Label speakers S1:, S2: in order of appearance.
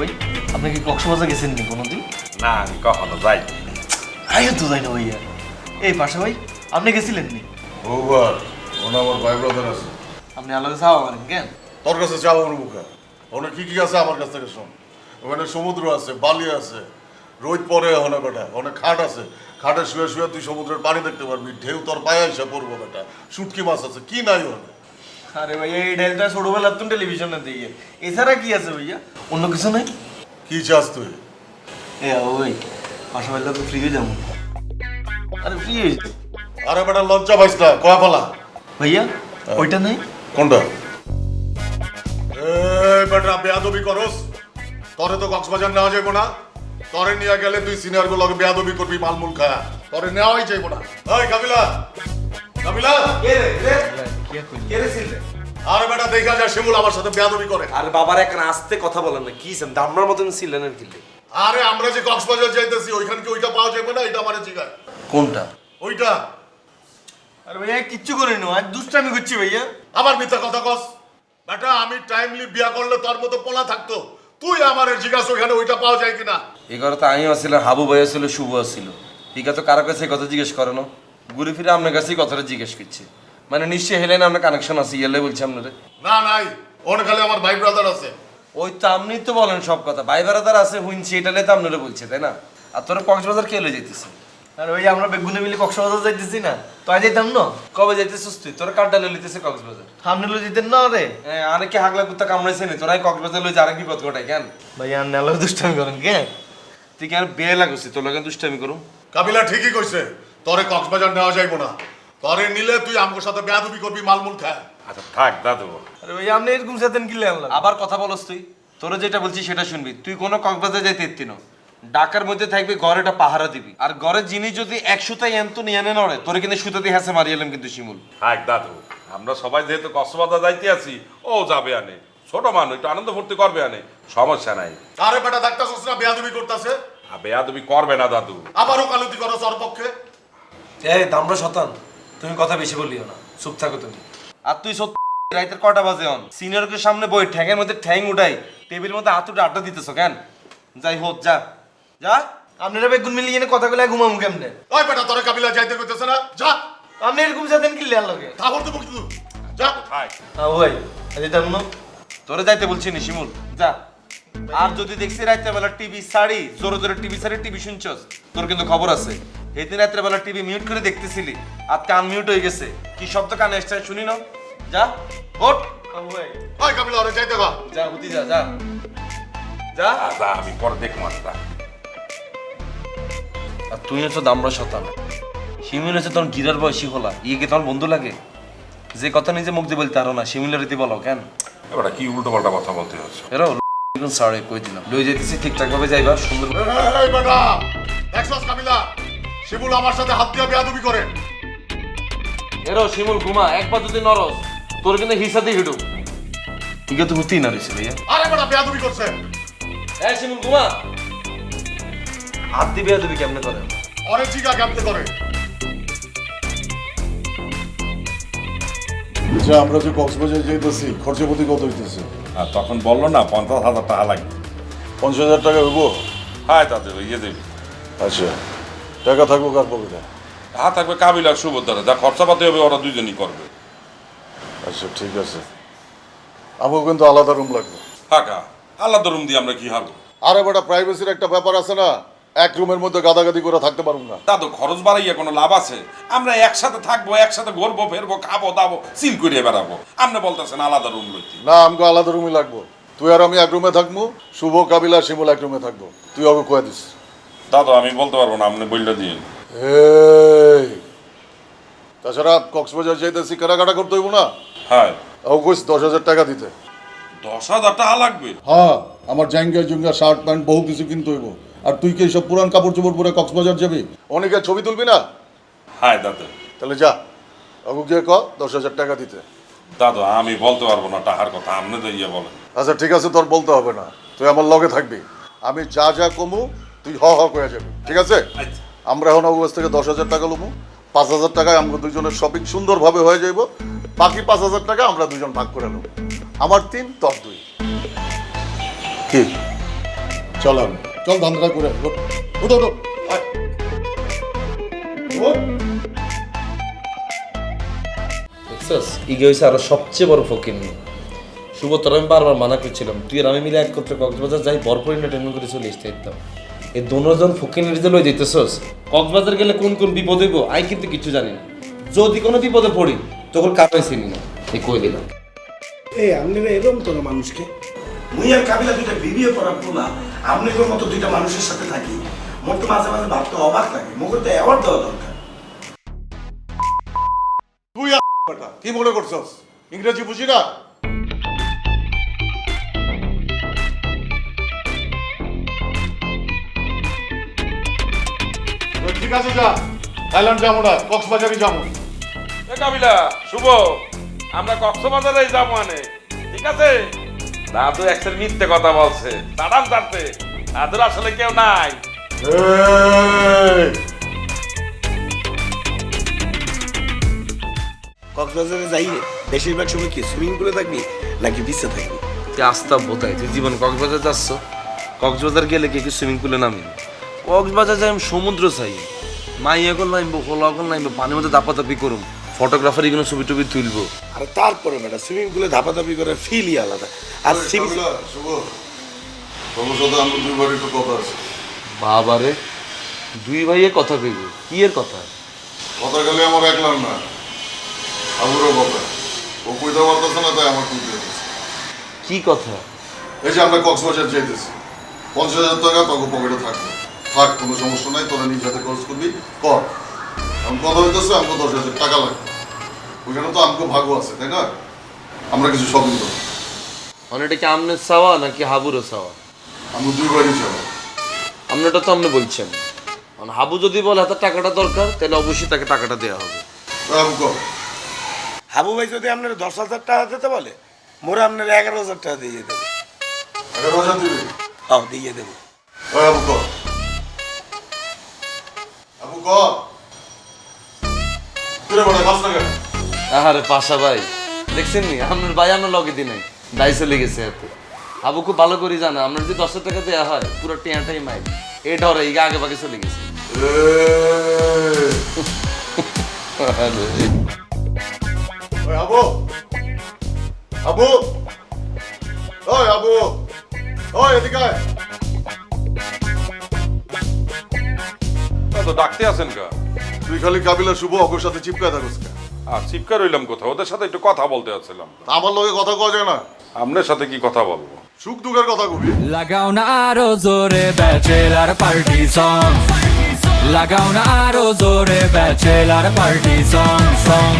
S1: ভাই? আপনি কি কক্সবাজার গেছেন নি কোনোদিন?
S2: না আমি কখনো যাই
S1: আইও তো যাই না ভাইয়া। এই পাশা ভাই আপনি গেছিলেন নি
S3: ওভার ওনা আমার ভাই ব্রাদার আছে।
S1: আপনি আলাদা চাওয়া করেন কেন?
S3: তোর কাছে যাব ওর মুখে ওখানে কি কি আছে আমার কাছ থেকে শোন। ওখানে সমুদ্র আছে বালি আছে রোদ পরে ওখানে বেটা ওখানে খাট আছে। খাটে শুয়ে শুয়ে তুই সমুদ্রের পানি দেখতে পারবি ঢেউ তোর পায়ে এসে পড়ব বেটা। শুটকি মাছ আছে কি নাই ওখানে?
S1: আরে ভাইয়া এই ডাইলটা ছোটবেলার তো টেলিভিশনে দিয়ে এছাড়া কি আছে ভাইয়া অন্য কিছু নাই
S3: কি চাস তুই
S1: এ ওই পাশা ভাই তো ফ্রি হয়ে যাব আরে ফ্রি হয়েছে
S3: আরে বেটা লজ্জা পাইস না কয়া পালা
S1: ভাইয়া ওইটা নাই
S3: কোনটা এই বেটা বেয়াদবি করস তরে তো কক্সবাজার নেওয়া যাইবো না তরে নিয়ে গেলে তুই সিনিয়র গুলোকে বেয়াদবি করবি মালমুল খায়া তরে নেওয়াই যাইবো না ওই কাবিলা কাবিলা আরে বেটা দেখা যায় শিমুল আমার সাথে বেয়াদবি করে।
S4: আর বাবার এক আস্তে কথা বলেন না কি দামড়ার মতন ছিলেন আর কি
S3: আরে আমরা যে কক্সবাজার যাইতেছি ওইখানে কি ওইটা পাওয়া যাবে না এটা আমার জিগায়।
S1: কোনটা?
S3: ওইটা।
S1: আরে ভাইয়া কিচ্ছু করিনি আজ দুষ্টামি করছি ভাইয়া।
S3: আবার মিথ্যা কথা কস। বেটা আমি টাইমলি বিয়া করলে তোর মতো পোলা থাকতো। তুই আমার জিজ্ঞাস ওইখানে ওইটা পাওয়া যায় কিনা?
S4: এই ঘরে তো আমি আসছিল হাবু ভাই শুভ আসছিল ঠিক আছে কারও কাছে কথা জিজ্ঞেস করে না ঘুরে ফিরে আপনার কাছেই কথাটা জিজ্ঞেস করছি। মানে নিশ্চয়ই হেলেন আপনার কানেকশন আছে ইয়েলে বলছি আপনারে।
S3: না নাই ওখানে খালি আমার ভাই ব্রাদার আছে।
S4: ওই তো আপনি তো বলেন সব কথা ভাই বেড়াদার আছে হুইনছি এটালে তো আপনারা বলছে তাই না? আর তোরা কক্সবাজার কে লয়ে যেতেছে
S1: আরে ভাইয়া আমরা বেগুনে মিলে কক্সবাজার যাইতেছি না তো আজ যেতাম না?
S4: কবে যাইতেছিস তুই? তোরা কার্ডটা লয়ে লিতেছে কক্সবাজার?
S1: সামনে লো যেতেন না রে
S4: হ্যাঁ আরেকে হাগলা কুত্তা কামড়াইছে নি তোরাই কক্সবাজার লয়ে আরেক বিপদ ঘটাই কেন?
S1: ভাইয়া আর নেলো দুষ্টামি করেন কে?
S4: তুই কেন বিয়ে লাগুছি তোর লাগে দুষ্টামি করুম?
S3: কাবিলা ঠিকই কইছে তোরে কক্সবাজার নেওয়া যাইবো না। তোরে নিলে তুই আমার সাথে বেয়াদবি করবি মালমুল খায়
S2: আচ্ছা থাক দাদু
S1: আরে ভাইয়া আপনি এরকম সাথে কিনলে আনলাম
S4: আবার কথা বলস তুই। তোরা যেটা বলছিস সেটা শুনবি। তুই কোনো কক্সবাজার যাইতে এত্তি না ডাকার মধ্যে থাকবি ঘরেটা পাহারা দিবি। আর ঘরের জিনিস যদি এক সুতাই এন্ত নিয়ে আনে নড়ে তোরে কিন্তু সুতাতে হাসে মারি এলাম কিন্তু শিমুল।
S2: থাক দাদু আমরা সবাই যেহেতু কক্সবাজার যাইতে আছি ও যাবে আনে। ছোট মানুষ একটু আনন্দ ফুর্তি করবে আনে। সমস্যা নাই।
S3: আরে বেটা ডাক্তার না বেয়াদবি করতেছে?
S2: আর বেয়া তুমি করবে না দাদু
S3: আবারও কালুতি করো তোর পক্ষে।
S4: এই দামরা শতান। তুমি কথা বেশি বলিও না। চুপ থাকো তুমি। আর তুই সত্যি রাইতের কটা বাজে অন সিনিয়রকে সামনে বই ঠ্যাঙের মধ্যে ঠ্যাং উঠাই টেবিল মধ্যে হাত উঠে আড্ডা দিতেছো কেন? যাই হোক যা। যা।
S1: আপনারা বেগুন মিলিয়ে এনে কথা বলে ঘুমাম কেমনে?
S3: ওই বেটা তোরে কাবিলা যাইতে কইতেছে না? যা।
S1: আপনি এরকম সাথে কিনলে আনলাম
S3: তাহলে তো বলতে যা।
S2: থাক
S1: হ্যাঁ ভাই আজ
S4: তোরে যাইতে বলছি নি শিমুল। যা। আর যদি দেখছি রাত্রে বেলা টিভি সারি জোরে জোরে টিভি সারি টিভি শুনছস? তোর কিন্তু খবর আছে। সেদিন রাত্রে বেলা টিভি মিউট করে দেখতেছিলি আর কান মিউট হয়ে গেছে। কি শব্দ কানে এসছে শুনি না। যা ওঠ।
S3: ওই কাবিলা ওরে যাইতে গা
S4: যা হুতি যা যা। যা।
S2: আমি পরে দেখব আসতা
S4: আর তুই হচ্ছে দামড়া শতান। শিমিল হচ্ছে তখন গিরার বয়সী হলা। ইয়ে কি তোমার বন্ধু লাগে? যে কথা নিজে মুখ দিয়ে বলতে পারো না শিমিলের রীতি বলো কেন?
S2: এবার কি উল্টো পাল্টা কথা বলতে হচ্ছে?
S4: এরো সাড়ে কই দিলাম লই যেতেছি ঠিকঠাক ভাবে যাইবা সুন্দর
S3: এই বেটা দেখছস কাবিলা শিবুল আমার সাথে হাত দিয়ে বেয়াদবি করে।
S4: এরো শিমুল ঘুমা একবার যদি নরস তোর কিন্তু হিসাতে হিডু। ঠিক আছে হুতি না রইছে ভাইয়া।
S3: আরে বেটা বেয়াদবি করছে।
S4: এই শিমুল ঘুমা। হাত দিবে দিবি কেমনে করে?
S3: অরে জিগা কেমতে করে? আচ্ছা আমরা যে কক্সবাজার যাইতেছি খরচাপতি কত হইতেছে?
S2: আর তখন বলল না পঞ্চাশ হাজার টাকা লাগবে।
S3: পঞ্চাশ হাজার টাকা হইব?
S2: হ্যাঁ দাদু ইয়ে দেবে।
S3: আচ্ছা টাকা থাকব কার পকেটে
S2: হ্যাঁ থাকবে কাবিল আর সুভদ্রা যা খরচাপাতি হবে ওরা দুজনই করবে।
S3: আচ্ছা ঠিক আছে। আমাকে কিন্তু আলাদা রুম লাগবে।
S2: ফাঁকা আলাদা রুম দিয়ে আমরা কি হারবো?
S3: আরে বেটা প্রাইভেসির একটা ব্যাপার আছে না? এক রুমের মধ্যে গাদাগাদি করে থাকতে পারুম না।
S2: দাদু খরচ বাড়াইয়া কোনো লাভ আছে। আমরা একসাথে থাকব একসাথে ঘুরবো ফেরবো খাব দাবো সিল করিয়ে বেড়াবো। আপনি বলতেছেন আলাদা রুম লইতে।
S3: না আমাকে আলাদা রুমই লাগবো। তুই আর আমি এক রুমে থাকব শুভ কাবিলা শিমুল এক রুমে থাকব। তুই ওকে কয়ে দিস।
S2: দাদু আমি বলতে পারব না আপনি বললে দিন
S3: এই! তাছাড়া কক্সবাজার যাইতেছি কেনাকাটা করতে হইব না?
S2: হ্যাঁ।
S3: ও কইস দশ হাজার টাকা দিতে।
S2: দশ হাজার টাকা লাগবে?
S3: হ্যাঁ আমার জাঙ্গা জুঙ্গা শার্ট প্যান্ট বহু কিছু কিনতে হইব। আর তুই কি এইসব পুরান কাপড় চোপড় পরে কক্সবাজার যাবি? অনেকে ছবি তুলবি না?
S2: হ্যাঁ দাদু।
S3: তাহলে যা ওকে গিয়ে ক দশ হাজার টাকা দিতে।
S2: দাদু আমি বলতে পারব না টাকার কথা আপনি তো ইয়ে বলেন।
S3: আচ্ছা ঠিক আছে তোর বলতে হবে না। তুই আমার লগে থাকবি। আমি যা যা কমু তুই হ হ করে যাবি। ঠিক আছে?
S2: আচ্ছা।
S3: আমরা এখন অবস্থা থেকে দশ হাজার টাকা লমু। পাঁচ হাজার টাকায় আমাকে দুজনের শপিং সুন্দরভাবে হয়ে যাইব। বাকি পাঁচ হাজার টাকা আমরা দুজন ভাগ করে নেব। আমার তিন তোর দুই। কি? চলেন চল ধান্দা করে ওঠ, ওঠ, ওঠ,
S4: দেখছস ইগে হয়েছে আরও সবচেয়ে বড় ফকির নিয়ে শুভ তোর আমি বারবার মানা করছিলাম। তুই আর আমি মিলে একত্রে কক্সবাজার যাই বরপুরি এন্টারটেনমেন্ট করে চলে আসতে দিতাম এই দুজন ফকির নিয়ে লই যেতেছস কক্সবাজার গেলে কোন কোন বিপদ হইব আই কিন্তু কিছু জানি না। যদি কোনো বিপদে পড়ি তখন কারণে চিনি না। এই কই দিলাম।
S5: এই আপনারা এরকম তো মানুষকে। মুই আর কাবিলা দুইটা বিবিএ পড়া পোলা আপনাদের মতো দুইটা মানুষের সাথে থাকি। মোর তো মাঝে মাঝে ভাবতে অবাক লাগে মুখে তো অ্যাওয়ার্ড দেওয়া দরকার।
S3: তুই কি মনে করছস? ইংরেজি বুঝি না? ঠিক আছে যা। থাইল্যান্ড যাব না কক্সবাজারই যাব।
S2: এ কাবিলা শুভ। আমরা কক্সবাজারে যাব মানে ঠিক আছে? দাদু একসের মিথ্যে কথা বলছে। দাদাম চারতে দাদুর আসলে কেউ নাই।
S5: কক্সবাজারে যাই বেশিরভাগ সময় কি সুইমিং পুলে থাকবি নাকি বিচে থাকবি?
S4: তুই আস্তা বোধাই তুই জীবন কক্সবাজার যাচ্ছ? কক্সবাজার গেলে কি কি সুইমিং পুলে নামি? কক্সবাজার যাই আমি সমুদ্র চাই। মাইয়া গল নামবো হোলা গল নামবো পানির মধ্যে দাপাদাপি করুম। ফটোগ্রাফার এগুলো ছবি টবি তুলবো।
S5: আর তারপরে বেটা সুইমিং পুলে ধাপাধাপি করে ফিলই আলাদা। আর
S3: এই,
S5: সি বিচ
S3: কাবিলা, শুভ। তোর সাথে আমার দুইবার কথা আছে।
S4: বাবারে দুই ভাইয়ে কথা কইব? কি এর কথা?
S3: কথা গেলে আমার একলার না। আমারও কথা ও কইতে পারতেছে না তাই আমার কইতে
S4: কি কথা?
S3: এই যে আমরা কক্সবাজার যাইতেছি। পঞ্চাশ হাজার টাকা তোকে পকেটে থাকবে। থাক কোনো সমস্যা নাই তোরা নিজ হাতে খরচ করবি। কর। আমি কথা হইতেছে আমাকে দশ হাজার টাকা লাগবে। ওইখানে তো আমাকে ভাগও আছে তাই না? আমরা কিছু করব
S4: মানে এটা কি আমনের চাওয়া নাকি হাবুরও চাওয়া
S3: আমরা দুই বাড়ি
S4: আমনেটা তো আপনি বলছেন। মানে হাবু যদি বলে হাতে টাকাটা দরকার তাহলে অবশ্যই তাকে টাকাটা দেওয়া হবে।
S3: আমি কর
S5: হাবু ভাই যদি আপনার দশ হাজার টাকা দিতে বলে মোরা আপনার এগারো হাজার টাকা দিয়ে দেবো।
S3: এগারো হাজার দিবি?
S5: হ্যাঁ দিয়ে দেবো।
S3: ওই আবু কর আবু কর তুই মাছ না
S4: আহারে পাশা ভাই দেখছেন নি? আপনার ভাই আমার লগে দিন। নাই দায় চলে গেছে এত। আবু খুব ভালো করে জানা আপনার যদি দশ টাকা দেওয়া হয় পুরো টিয়াটাই মাইল। এই ডরে ইগা আগে বাগে চলে গেছে।
S3: আবু। আবু। ওই আবু। ওই এদিকে
S2: তো ডাকতে আছেন কা?
S3: তুই খালি কাবিলা শুভ অগর সাথে চিপকায় থাকিস কেন?
S2: আর চিপকা রইলাম কোথাও? ওদের সাথে একটু কথা বলতে যাচ্ছিলাম।
S3: তা আমার লোকে কথা কওয়া যায় না।
S2: আপনার সাথে কি কথা বলব?
S3: সুখ দুঃখের কথা কবি।
S6: লাগাও না আরও জোরে ব্যাচেলার পার্টি সং লাগাও না আরও জোরে ব্যাচেলার পার্টি সং সং